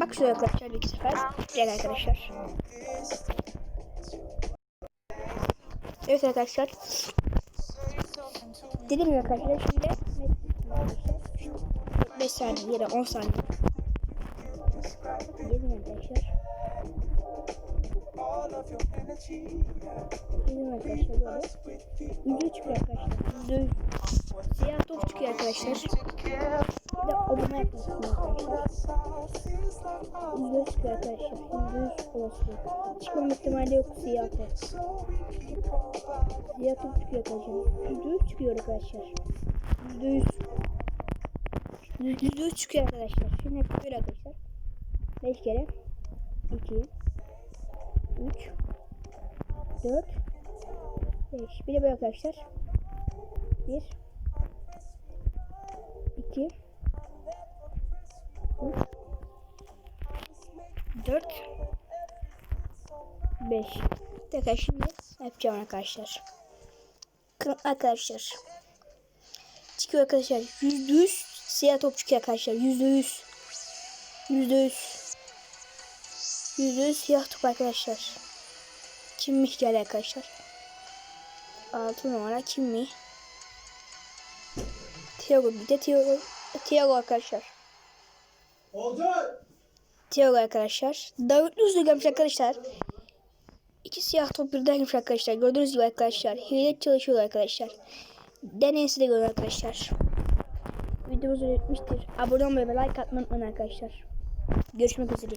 Bak şuraya arkadaşlar bir sefer. Gel arkadaşlar. Evet arkadaşlar. Dedim ya arkadaşlar şimdi 5 saniye ya da 10 saniye. Dedim arkadaşlar. Dedim arkadaşlar böyle. Yüzü çıkıyor arkadaşlar. Siyah top çıkıyor arkadaşlar. De obama yapıyorsun arkadaşlar. Yüzü çıkıyor arkadaşlar. Yüzü olasılık. Çıkmama ihtimali yok siyah top. Siyah top çıkıyor arkadaşlar. Yüzde yüz çıkıyor arkadaşlar. Yüzde yüz. Yüzde yüz çıkıyor arkadaşlar. Şimdi böyle arkadaşlar. Beş kere. iki, Üç. Dört. Beş. Bir de böyle arkadaşlar. Bir. iki, Üç. Dört. Beş. Tekrar şimdi yapacağım arkadaşlar. Arkadaşlar. Çıkıyor arkadaşlar. Yüzde yüz siyah top çıkıyor arkadaşlar. Yüzde yüz. Yüzde yüz. Yüzde yüz siyah top arkadaşlar. Kimmiş gel arkadaşlar. Altı numara kim mi? Thiago bir de Thiago. Thiago arkadaşlar. Thiago arkadaşlar. David Luiz'le gelmiş arkadaşlar. İki siyah top birden gelmiş arkadaşlar. Gördüğünüz gibi arkadaşlar. Hile çalışıyor arkadaşlar. Deneyinizi de görün arkadaşlar. Videomuz öğretmiştir. Abone olmayı ve like atmayı unutmayın arkadaşlar. Görüşmek üzere.